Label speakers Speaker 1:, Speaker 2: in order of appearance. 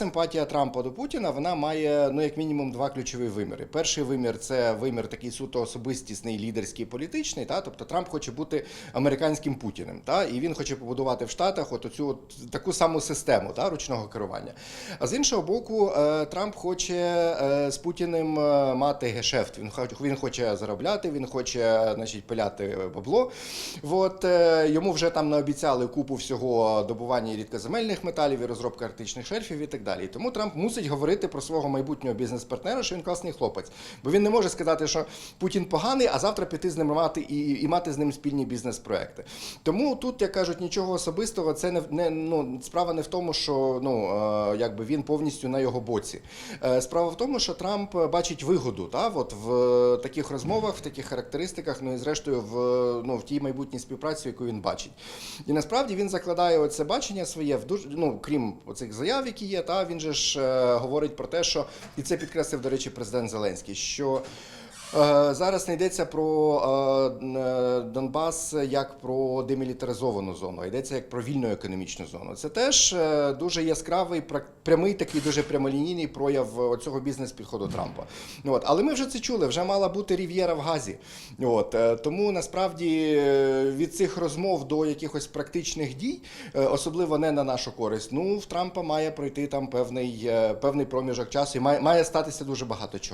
Speaker 1: симпатія Трампа до Путіна вона має ну як мінімум два ключові виміри. Перший вимір це вимір такий суто особистісний, лідерський, політичний. Та тобто Трамп хоче бути американським Путіним, та і він хоче побудувати в Штатах от оцю от таку саму систему та ручного керування. А з іншого боку, е, Трамп хоче е, з Путіним е, мати гешефт. Він він хоче заробляти, він хоче, значить, пиляти бабло. От йому вже там наобіцяли купу всього добування рідкоземельних металів і розробка арктичних шельфів і так далі. І тому Трамп мусить говорити про свого майбутнього бізнес-партнера, що він класний хлопець. Бо він не може сказати, що Путін поганий, а завтра піти з ним мати і, і мати з ним спільні бізнес-проекти. Тому тут, як кажуть, нічого особистого, це не, не ну справа не в тому, що ну е, якби він повністю на його боці. Е, справа в тому, що Трамп бачить вигоду, та от в е, таких розмовах, в таких характеристиках, ну і зрештою в ну в тій майбутній співпраці, яку він бачить. І насправді він закладає оце бачення своє в дуже ну крім оцих заяв, які є, та він же ж е, говорить про те, що і це підкреслив, до речі, президент Зеленський, що. Е, Зараз не йдеться про е, е, Донбас як про демілітаризовану зону, а йдеться як про вільну економічну зону. Це теж е, дуже яскравий, прямий такий дуже прямолінійний прояв цього бізнес-підходу Трампа. От. Але ми вже це чули, вже мала бути Рів'єра в Газі. От. е, Тому насправді е, від цих розмов до якихось практичних дій, особливо не на нашу користь, ну в Трампа має пройти там певний, певний проміжок часу і має, має статися дуже багато чого.